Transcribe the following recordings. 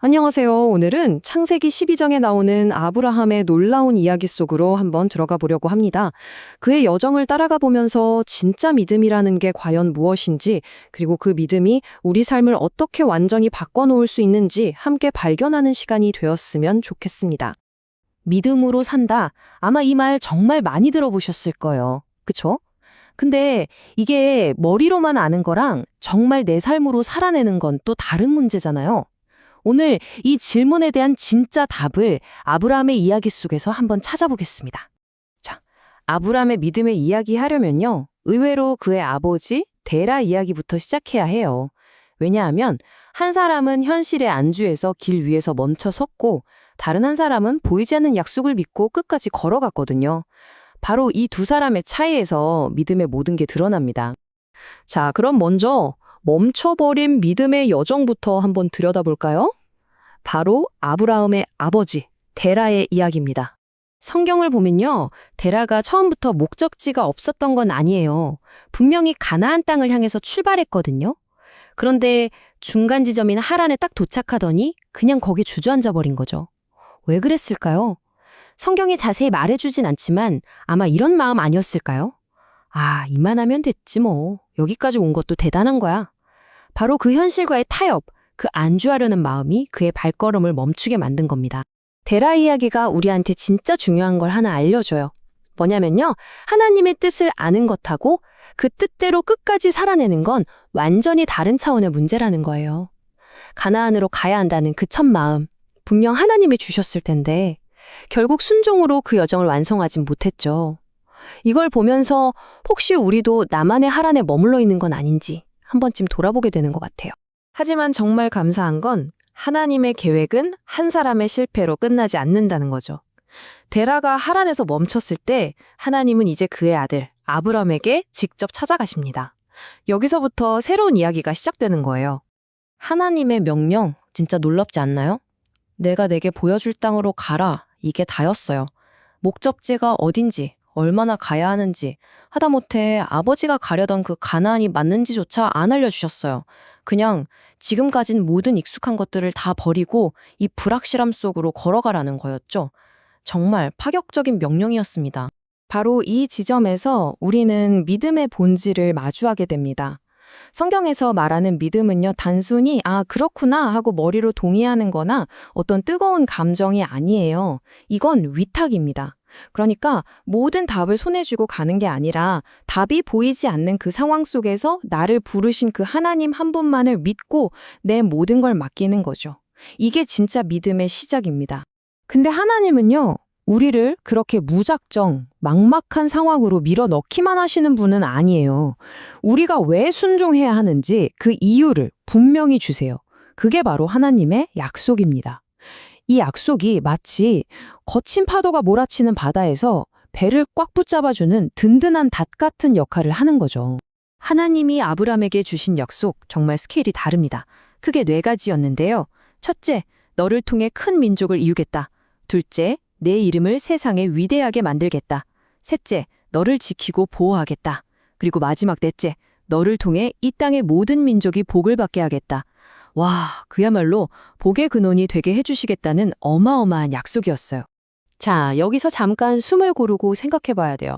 안녕하세요. 오늘은 창세기 12장에 나오는 아브라함의 놀라운 이야기 속으로 한번 들어가 보려고 합니다. 그의 여정을 따라가 보면서 진짜 믿음이라는 게 과연 무엇인지, 그리고 그 믿음이 우리 삶을 어떻게 완전히 바꿔놓을 수 있는지 함께 발견하는 시간이 되었으면 좋겠습니다. 믿음으로 산다. 아마 이 말 정말 많이 들어보셨을 거예요. 그쵸? 근데 이게 머리로만 아는 거랑 정말 내 삶으로 살아내는 건 또 다른 문제잖아요. 오늘 이 질문에 대한 진짜 답을 아브라함의 이야기 속에서 한번 찾아보겠습니다. 자, 아브라함의 믿음의 이야기 하려면요. 의외로 그의 아버지 데라 이야기부터 시작해야 해요. 왜냐하면 한 사람은 현실에 안주해서 길 위에서 멈춰 섰고 다른 한 사람은 보이지 않는 약속을 믿고 끝까지 걸어갔거든요. 바로 이 두 사람의 차이에서 믿음의 모든 게 드러납니다. 자, 그럼 먼저 멈춰버린 믿음의 여정부터 한번 들여다볼까요? 바로 아브라함의 아버지, 데라의 이야기입니다. 성경을 보면요, 데라가 처음부터 목적지가 없었던 건 아니에요. 분명히 가나안 땅을 향해서 출발했거든요. 그런데 중간 지점인 하란에 딱 도착하더니 그냥 거기 주저앉아 버린 거죠. 왜 그랬을까요? 성경이 자세히 말해주진 않지만 아마 이런 마음 아니었을까요? 아, 이만하면 됐지 뭐. 여기까지 온 것도 대단한 거야. 바로 그 현실과의 타협, 그 안주하려는 마음이 그의 발걸음을 멈추게 만든 겁니다. 데라 이야기가 우리한테 진짜 중요한 걸 하나 알려줘요. 뭐냐면요. 하나님의 뜻을 아는 것하고 그 뜻대로 끝까지 살아내는 건 완전히 다른 차원의 문제라는 거예요. 가나안으로 가야 한다는 그 첫 마음, 분명 하나님이 주셨을 텐데 결국 순종으로 그 여정을 완성하진 못했죠. 이걸 보면서 혹시 우리도 나만의 하란에 머물러 있는 건 아닌지 한 번쯤 돌아보게 되는 것 같아요. 하지만 정말 감사한 건 하나님의 계획은 한 사람의 실패로 끝나지 않는다는 거죠. 데라가 하란에서 멈췄을 때 하나님은 이제 그의 아들 아브람에게 직접 찾아가십니다. 여기서부터 새로운 이야기가 시작되는 거예요. 하나님의 명령 진짜 놀랍지 않나요? 내가 내게 보여줄 땅으로 가라. 이게 다였어요. 목적지가 어딘지, 얼마나 가야 하는지, 하다못해 아버지가 가려던 그 가나안이 맞는지조차 안 알려주셨어요. 그냥 지금 가진 모든 익숙한 것들을 다 버리고 이 불확실함 속으로 걸어가라는 거였죠. 정말 파격적인 명령이었습니다. 바로 이 지점에서 우리는 믿음의 본질을 마주하게 됩니다. 성경에서 말하는 믿음은요, 단순히, 아, 그렇구나 하고 머리로 동의하는 거나 어떤 뜨거운 감정이 아니에요. 이건 위탁입니다. 그러니까 모든 답을 손에 쥐고 가는 게 아니라 답이 보이지 않는 그 상황 속에서 나를 부르신 그 하나님 한 분만을 믿고 내 모든 걸 맡기는 거죠. 이게 진짜 믿음의 시작입니다. 근데 하나님은요, 우리를 그렇게 무작정, 막막한 상황으로 밀어 넣기만 하시는 분은 아니에요. 우리가 왜 순종해야 하는지 그 이유를 분명히 주세요. 그게 바로 하나님의 약속입니다. 이 약속이 마치 거친 파도가 몰아치는 바다에서 배를 꽉 붙잡아주는 든든한 닷 같은 역할을 하는 거죠. 하나님이 아브람에게 주신 약속 정말 스케일이 다릅니다. 크게 네 가지였는데요. 첫째, 너를 통해 큰 민족을 이루겠다. 둘째, 내 이름을 세상에 위대하게 만들겠다. 셋째, 너를 지키고 보호하겠다. 그리고 마지막 넷째, 너를 통해 이 땅의 모든 민족이 복을 받게 하겠다. 와, 그야말로 복의 근원이 되게 해주시겠다는 어마어마한 약속이었어요. 자, 여기서 잠깐 숨을 고르고 생각해 봐야 돼요.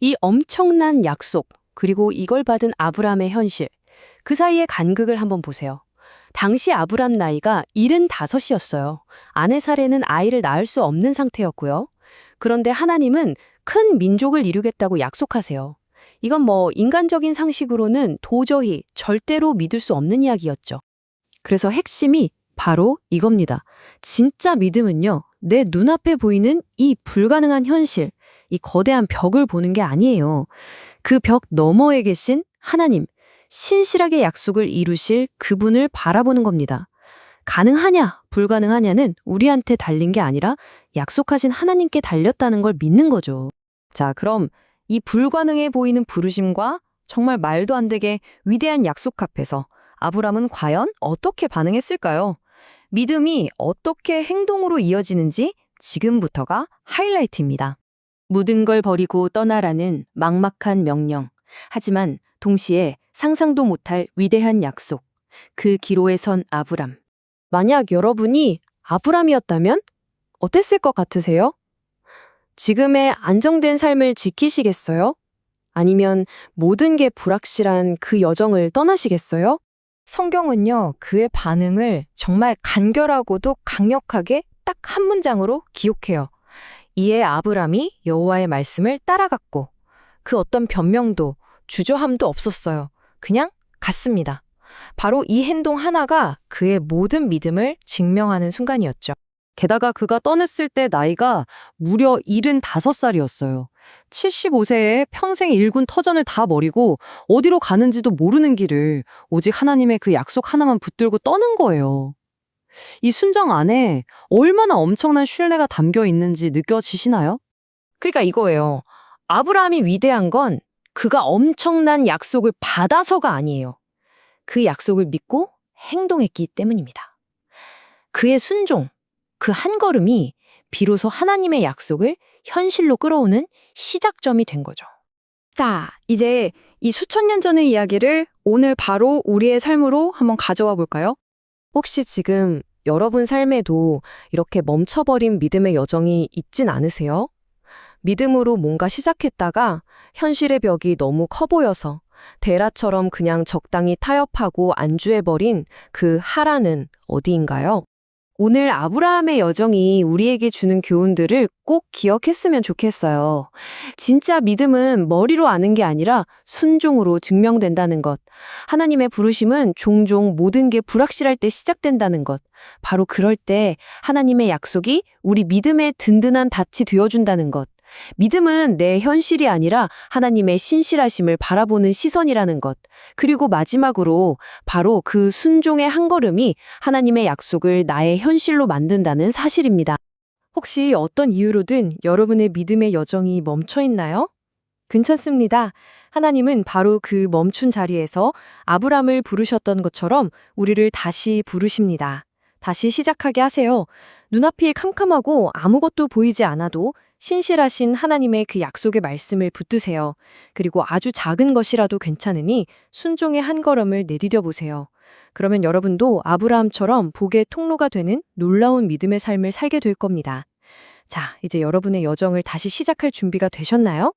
이 엄청난 약속, 그리고 이걸 받은 아브람의 현실, 그 사이의 간극을 한번 보세요. 당시 아브람 나이가 75이었어요. 아내 사례는 아이를 낳을 수 없는 상태였고요. 그런데 하나님은 큰 민족을 이루겠다고 약속하세요. 이건 뭐 인간적인 상식으로는 도저히 절대로 믿을 수 없는 이야기였죠. 그래서 핵심이 바로 이겁니다. 진짜 믿음은요, 내 눈앞에 보이는 이 불가능한 현실, 이 거대한 벽을 보는 게 아니에요. 그 벽 너머에 계신 하나님, 신실하게 약속을 이루실 그분을 바라보는 겁니다. 가능하냐, 불가능하냐는 우리한테 달린 게 아니라 약속하신 하나님께 달렸다는 걸 믿는 거죠. 자, 그럼 이 불가능해 보이는 부르심과 정말 말도 안 되게 위대한 약속 앞에서 아브람은 과연 어떻게 반응했을까요? 믿음이 어떻게 행동으로 이어지는지 지금부터가 하이라이트입니다. 모든 걸 버리고 떠나라는 막막한 명령. 하지만 동시에 상상도 못할 위대한 약속. 그 기로에 선 아브람. 만약 여러분이 아브람이었다면 어땠을 것 같으세요? 지금의 안정된 삶을 지키시겠어요? 아니면 모든 게 불확실한 그 여정을 떠나시겠어요? 성경은요, 그의 반응을 정말 간결하고도 강력하게 딱 한 문장으로 기록해요. 이에 아브람이 여호와의 말씀을 따라갔고 그 어떤 변명도 주저함도 없었어요. 그냥 갔습니다. 바로 이 행동 하나가 그의 모든 믿음을 증명하는 순간이었죠. 게다가 그가 떠났을 때 나이가 무려 75살이었어요. 75세에 평생 일군 터전을 다 버리고 어디로 가는지도 모르는 길을 오직 하나님의 그 약속 하나만 붙들고 떠는 거예요. 이 순정 안에 얼마나 엄청난 신뢰가 담겨 있는지 느껴지시나요? 그러니까 이거예요. 아브라함이 위대한 건 그가 엄청난 약속을 받아서가 아니에요. 그 약속을 믿고 행동했기 때문입니다. 그의 순종, 그 한 걸음이 비로소 하나님의 약속을 현실로 끌어오는 시작점이 된 거죠. 자, 이제 이 수천 년 전의 이야기를 오늘 바로 우리의 삶으로 한번 가져와 볼까요? 혹시 지금 여러분 삶에도 이렇게 멈춰버린 믿음의 여정이 있진 않으세요? 믿음으로 뭔가 시작했다가 현실의 벽이 너무 커 보여서 데라처럼 그냥 적당히 타협하고 안주해버린 그 하라는 어디인가요? 오늘 아브라함의 여정이 우리에게 주는 교훈들을 꼭 기억했으면 좋겠어요. 진짜 믿음은 머리로 아는 게 아니라 순종으로 증명된다는 것. 하나님의 부르심은 종종 모든 게 불확실할 때 시작된다는 것. 바로 그럴 때 하나님의 약속이 우리 믿음의 든든한 닻이 되어준다는 것. 믿음은 내 현실이 아니라 하나님의 신실하심을 바라보는 시선이라는 것. 그리고 마지막으로 바로 그 순종의 한 걸음이 하나님의 약속을 나의 현실로 만든다는 사실입니다. 혹시 어떤 이유로든 여러분의 믿음의 여정이 멈춰 있나요? 괜찮습니다. 하나님은 바로 그 멈춘 자리에서 아브람을 부르셨던 것처럼 우리를 다시 부르십니다. 다시 시작하게 하세요. 눈앞이 캄캄하고 아무것도 보이지 않아도 신실하신 하나님의 그 약속의 말씀을 붙드세요. 그리고 아주 작은 것이라도 괜찮으니 순종의 한 걸음을 내디뎌 보세요. 그러면 여러분도 아브라함처럼 복의 통로가 되는 놀라운 믿음의 삶을 살게 될 겁니다. 자, 이제 여러분의 여정을 다시 시작할 준비가 되셨나요?